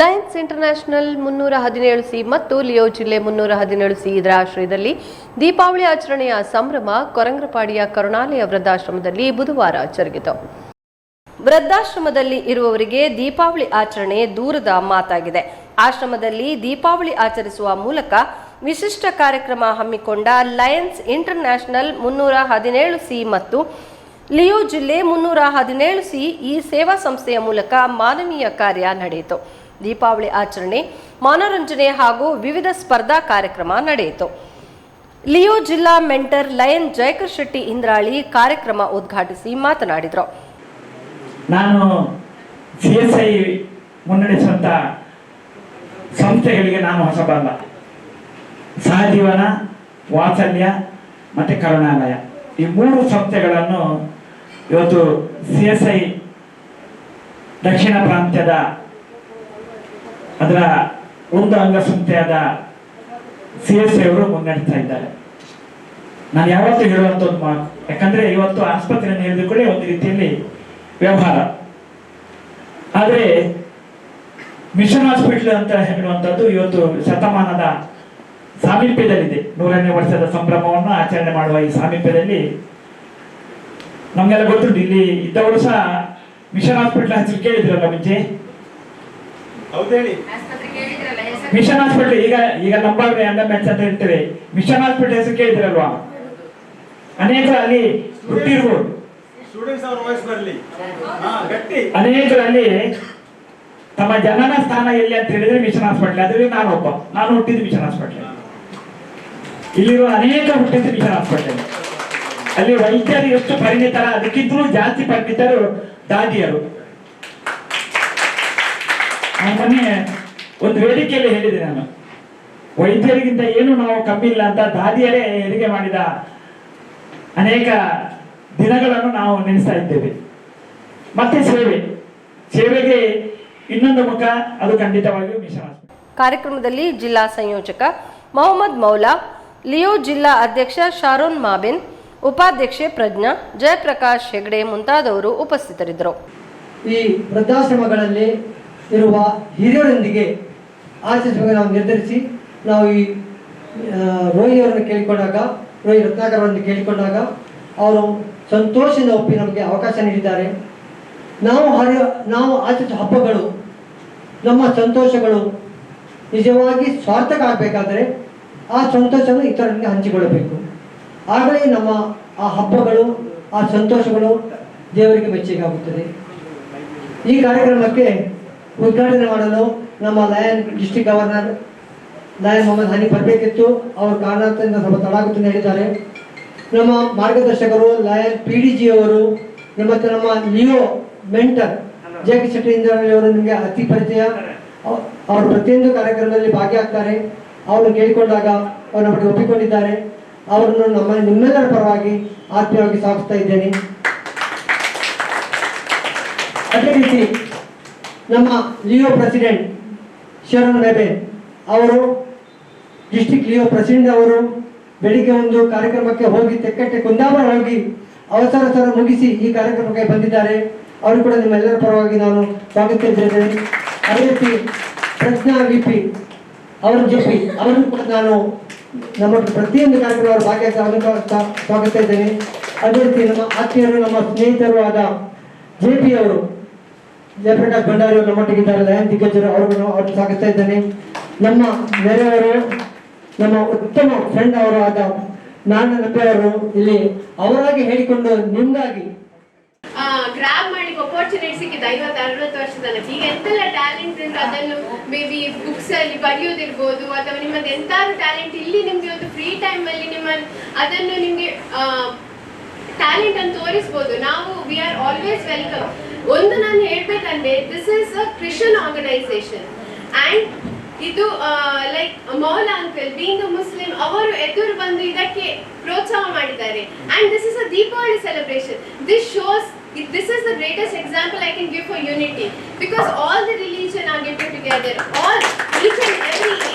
Lions international ಮುನ್ನೂರ ಹದಿನೇಳು C ಮತ್ತು ಲಿಯೋ ಜಿಲ್ಲೆ ಮುನ್ನೂರ ಹದಿನೇಳು ಸಿ ಇದರ ಆಶ್ರಯದಲ್ಲಿ ದೀಪಾವಳಿ ಆಚರಣೆಯ ಸಂಭ್ರಮ ಕೊರಂಗ್ರಪಾಡಿಯ ಕರುಣಾಲಯ ವೃದ್ಧಾಶ್ರಮದಲ್ಲಿ ಬುಧವಾರ ಜರುಗಿತು. ವೃದ್ಧಾಶ್ರಮದಲ್ಲಿ ಇರುವವರಿಗೆ ದೀಪಾವಳಿ ಆಚರಣೆ ದೂರದ ಮಾತಾಗಿದೆ. ಆಶ್ರಮದಲ್ಲಿ ದೀಪಾವಳಿ ಆಚರಿಸುವ ಮೂಲಕ ವಿಶಿಷ್ಟ ಕಾರ್ಯಕ್ರಮ ಹಮ್ಮಿಕೊಂಡ ಲಯನ್ಸ್ ಇಂಟರ್ನ್ಯಾಷನಲ್ ಮುನ್ನೂರ ಹದಿನೇಳು ಸಿ ಮತ್ತು ಲಿಯೋ ಜಿಲ್ಲೆ ಮುನ್ನೂರ ಹದಿನೇಳು ಸಿ ಈ ಸೇವಾ ಸಂಸ್ಥೆಯ ಮೂಲಕ ಮಾನವೀಯ ಕಾರ್ಯ ನಡೆಯಿತು. ದೀಪಾವಳಿ ಆಚರಣೆ, ಮನೋರಂಜನೆ ಹಾಗೂ ವಿವಿಧ ಸ್ಪರ್ಧಾ ಕಾರ್ಯಕ್ರಮ ನಡೆಯಿತು. ಲಿಯೋ ಜಿಲ್ಲಾ ಮೆಂಟರ್ ಲಯನ್ ಜಯಕರ್ ಶೆಟ್ಟಿ ಇಂದ್ರಾಳಿ ಕಾರ್ಯಕ್ರಮ ಉದ್ಘಾಟಿಸಿ ಮಾತನಾಡಿದರು. ನಾನು ಸಿಎಸ್ಐ ಮುನ್ನಡೆಸುವಂಥ ಸಂಸ್ಥೆಗಳಿಗೆ ನಾನು ಹೊಸಬಲ್ಲ ಸಹಜೀವನ, ವಾತ್ಸಲ್ಯ ಮತ್ತು ಕರುಣಾಲಯ. ಈ ಮೂರು ಸಂಸ್ಥೆಗಳನ್ನು ಇವತ್ತು ಸಿ ಎಸ್ ಐ ದಕ್ಷಿಣ ಪ್ರಾಂತ್ಯದ ಅದರ ಒಂದು ಅಂಗಸಂಸ್ಥೆಯಾದ ಸಿ ಎಸ್ ಅವರು ಮುನ್ನಡೆಸ್ತಾ ಇದ್ದಾರೆ. ನಾನು ಯಾವತ್ತೂ ಹೇಳುವಂಥ ಒಂದು ಮಾತು, ಯಾಕಂದ್ರೆ ಇವತ್ತು ಆಸ್ಪತ್ರೆಯನ್ನು ಹೇಳಿದುಕೊಳ್ಳಿ ಒಂದು ರೀತಿಯಲ್ಲಿ ವ್ಯವಹಾರ. ಆದರೆ ಮಿಷನ್ ಹಾಸ್ಪಿಟಲ್ ಅಂತ ಹೇಳುವಂಥದ್ದು ಇವತ್ತು ಶತಮಾನದ ಸಾಮೀಪ್ಯದಲ್ಲಿದೆ. ನೂರನೇ ವರ್ಷದ ಸಂಭ್ರಮವನ್ನು ಆಚರಣೆ ಮಾಡುವ ಈ ಸಾಮೀಪ್ಯದಲ್ಲಿ ನಮಗೆಲ್ಲ ಗೊತ್ತುಂಟು, ಇಲ್ಲಿ ಇದ್ದವರು ಸಹ ಮಿಷನ್ ಹಾಸ್ಪಿಟಲ್ ಹೆಸರು ಕೇಳಿದ್ರಲ್ಲ ಮುಂಚೆ? ಹೌದೇಳಿ. ಮಿಷನ್ ಹಾಸ್ಪಿಟಲ್ ಈಗ ಈಗ ನಂಬಾಗ್ರೆ ಅಂದ ಮೆಚ್ ಅಂತ ಹೇಳ್ತೇವೆ ಮಿಷನ್ ಹಾಸ್ಪಿಟಲ್ ಹೆಸರು ಕೇಳಿದ್ರಲ್ವಾ? ಅನೇಕ ಅಲ್ಲಿ ಹುಟ್ಟಿರ್ಬೋದು. ಸ್ಟೂಡೆಂಟ್ಸ್ ಅವ್ರ ವಾಯ್ಸ್ ಬರಲಿ. ಹಾ ಗಟ್ಟಿ. ಅನೇಕರಲ್ಲಿ ತಮ್ಮ ಜನನ ಸ್ಥಾನ ಎಲ್ಲಿ ಅಂತ ಹೇಳಿದ್ರೆ ಮಿಷನ್ ಹಾಸ್ಪಿಟಲ್. ಅದ್ರಲ್ಲಿ ನಾನು ಒಬ್ಬ. ನಾನು ಹುಟ್ಟಿದ್ದು ಮಿಷನ್ ಹಾಸ್ಪಿಟಲ್. ಇಲ್ಲಿರುವ ಅನೇಕ ಹುಟ್ಟಿದ್ದು ಮಿಷನ್ ಹಾಸ್ಪಿಟಲ್. ಅಲ್ಲಿ ವೈದ್ಯರು ಎಷ್ಟು ಪರಿಣಿತರ ಅದಕ್ಕಿಂತಲೂ ಜಾಸ್ತಿ ಪರಿಣಿತರು ದಾದಿಯರು. ನಾನು ಮೊನ್ನೆ ಒಂದು ವೇದಿಕೆಯಲ್ಲಿ ಹೇಳಿದೆ ನಾನು. ವೈದ್ಯರಿಗಿಂತ ಏನು ನಾವು ಕಮ್ಮಿ ಇಲ್ಲ ಅಂತ ದಾದಿಯರೇ ಹೆರಿಗೆ ಮಾಡಿದ ಅನೇಕ ದಿನಗಳನ್ನು ನಾವು ನೆನೆಸ್ತಾ ಇದ್ದೇವೆ. ಮತ್ತೆ ಸೇವೆ. ಸೇವೆಗೆ ಇನ್ನೊಂದು ಮುಖ ಅದು ಖಂಡಿತವಾಗಿಯೂ ಮಿಷನ್ ಕಾರ್ಯಕ್ರಮದಲ್ಲಿ ಜಿಲ್ಲಾ ಸಂಯೋಜಕ ಮೊಹಮ್ಮದ್ ಮೌಲಾ ಲಿಯೋ ಜಿಲ್ಲಾ ಅಧ್ಯಕ್ಷ ಶಾರೋನ್ ಮಾಬಿನ್ ಉಪಾಧ್ಯಕ್ಷೆ ಪ್ರಜ್ಞಾ ಜಯಪ್ರಕಾಶ್ ಹೆಗ್ಡೆ ಮುಂತಾದವರು ಉಪಸ್ಥಿತರಿದ್ದರು. ಈ ವೃದ್ಧಾಶ್ರಮಗಳಲ್ಲಿ ಇರುವ ಹಿರಿಯರೊಂದಿಗೆ ಆಚರಿಸುವಾಗ ನಾವು ನಿರ್ಧರಿಸಿ, ನಾವು ಈ ರೋಹಿಯವರನ್ನು ಕೇಳಿಕೊಂಡಾಗ ರೋಹಿ ರತ್ನಾಕರ್ ಅವರನ್ನು ಕೇಳಿಕೊಂಡಾಗ, ಅವರು ಸಂತೋಷದಿಂದ ಒಪ್ಪಿ ನಮಗೆ ಅವಕಾಶ ನೀಡಿದ್ದಾರೆ. ನಾವು ಹರಿಯ, ನಾವು ಆಚರಿಸುವ ಹಬ್ಬಗಳು, ನಮ್ಮ ಸಂತೋಷಗಳು ನಿಜವಾಗಿ ಸ್ವಾರ್ಥಕ ಆಗಬೇಕಾದರೆ ಆ ಸಂತೋಷವನ್ನು ಇತರರಿಗೆ ಹಂಚಿಕೊಳ್ಳಬೇಕು. ಆಗಲೇ ನಮ್ಮ ಆ ಹಬ್ಬಗಳು, ಆ ಸಂತೋಷಗಳು ದೇವರಿಗೆ ಮೆಚ್ಚುಗೆಯಾಗುತ್ತದೆ. ಈ ಕಾರ್ಯಕ್ರಮಕ್ಕೆ ಉದ್ಘಾಟನೆ ಮಾಡಲು ನಮ್ಮ lion district governor lion Mohammed Hani ಬರಬೇಕಿತ್ತು. ಅವರು ಕಾರಣದಿಂದ ಸ್ವಲ್ಪ ತಡಾಗುತ್ತೆ ಹೇಳಿದ್ದಾರೆ. ನಮ್ಮ ಮಾರ್ಗದರ್ಶಕರು ಲಯನ್ ಪಿ ಡಿ ಜಿ ಅವರು ಮತ್ತು ನಮ್ಮ Leo mentor J K Shetty ಅವರು ನಿಮಗೆ ಅತಿ ಪರಿಚಯ. ಅವ್- ಅವರು ಪ್ರತಿಯೊಂದು ಕಾರ್ಯಕ್ರಮದಲ್ಲಿ ಭಾಗಿಯಾಗ್ತಾರೆ. ಅವರನ್ನು ಕೇಳಿಕೊಂಡಾಗ ಅವರು ನಮಗೆ ಒಪ್ಪಿಕೊಂಡಿದ್ದಾರೆ. ಅವರನ್ನು ನಮ್ಮ ನಿಮ್ಮೆಲ್ಲರ ಪರವಾಗಿ ಆತ್ಮೀಯವಾಗಿ ಸಾಗಿಸ್ತಾ ಇದ್ದೇನೆ. ಅದೇ ರೀತಿ ನಮ್ಮ ಲಿಯೋ ಪ್ರೆಸಿಡೆಂಟ್ ಶರಣ್ ಮೇಬೆ ಅವರು ಡಿಸ್ಟಿಕ್ ಲಿಯೋ ಪ್ರೆಸಿಡೆಂಟ್ ಅವರು ಬೆಳಿಗ್ಗೆ ಒಂದು ಕಾರ್ಯಕ್ರಮಕ್ಕೆ ಹೋಗಿ ತೆಕ್ಕಟ್ಟೆ ಕುಂದಾಪುರ ಹೋಗಿ ಅವಸರ ಸರ ಮುಗಿಸಿ ಈ ಕಾರ್ಯಕ್ರಮಕ್ಕೆ ಬಂದಿದ್ದಾರೆ. ಅವರು ಕೂಡ ನಿಮ್ಮೆಲ್ಲರ ಪರವಾಗಿ ನಾನು ಸ್ವಾಗತಿಸಿದ್ದೇನೆ ಅದೇ ರೀತಿ ಪ್ರಜ್ಞಾ ವಿ ಪಿ ಅವರ ಜೊತೆ ಅವರನ್ನು ಕೂಡ ನಾನು ನಮ್ಮ ಪ್ರತಿಯೊಂದು ಕಾರ್ಯಕ್ರಮ ಅವರು ಭಾಗಿಯಾಗಿ ಸ್ವಾಗತ ಸ್ವಾ- ಇದ್ದೇನೆ ಅದೇ ರೀತಿ ನಮ್ಮ ಆತ್ಮೀಯರು, ನಮ್ಮ ಸ್ನೇಹಿತರು ಆದ ಜೆ ಪಿ ಅವರು ಜಯಪ್ರಕಾಶ್ ಭಂಡಾರಿ ಅವರು ನಮ್ಮೊಟ್ಟಿಗಿದ್ದಾರೆ ಲಯನ್ ದಿಗ್ಗಜರು ಅವರನ್ನು ಅವರು ಸಾಗಿಸ್ತಾ ಇದ್ದೇನೆ. ನಮ್ಮ ನೆರೆಯವರು, ನಮ್ಮ ಉತ್ತಮ ಫ್ರೆಂಡ್ ಅವರು ಆದ ನಾನು ನಂಬೆ ಅವರು ಇಲ್ಲಿ ಅವರಾಗಿ ಹೇಳಿಕೊಂಡು ನಿಮ್ಗಾಗಿ ಗ್ರಾಬ್ ಮಾಡ್ಲಿಕ್ಕೆ ಅಪರ್ಚುನಿಟಿ ಸಿಕ್ಕಿದೆ ಐವತ್ತು, ಅರವತ್ತು ವರ್ಷದಲ್ಲಿ. ಈಗ ಎಂತೆಲ್ಲ ಟ್ಯಾಲೆಂಟ್ ಉಂಟು ಅದನ್ನು ಮೇ ಬಿ ಬುಕ್ಸ್ ಅಲ್ಲಿ ಬರೆಯೋದಿರ್ಬೋದು ಅಥವಾ ನಿಮ್ಮದು ಎಂತಾದ್ರು ಟ್ಯಾಲೆಂಟ್ ಇಲ್ಲಿ ನಿಮ್ಗೆ ಒಂದು ಫ್ರೀ ಟೈಮ್ ಅಲ್ಲಿ ನಿಮ್ಮ ಅದನ್ನು ನಿಮ್ಗೆ ಟ್ಯಾಲೆಂಟ್ ಅನ್ನು ತೋರಿಸ್ಬೋದು. ನಾವು ವಿ ಆರ್ ಆಲ್ವೇಸ್ ವೆಲ್ಕಮ್ ಒಂದು ನಾನು ಹೇಳ್ಬೇಕಂದ್ರೆ this is a Christian organisation and ಇದು ಲೈಕ್ ಮೌಲ ಅಂಕಲ್ ಬೀಂಗ್ ಮುಸ್ಲಿಂ ಅವರು ಎದುರು ಬಂದು ಇದಕ್ಕೆ ಪ್ರೋತ್ಸಾಹ ಮಾಡಿದ್ದಾರೆ and this is a Deepavali celebration this shows this is the greatest example I can give for unity because all the religion are getting together all each and every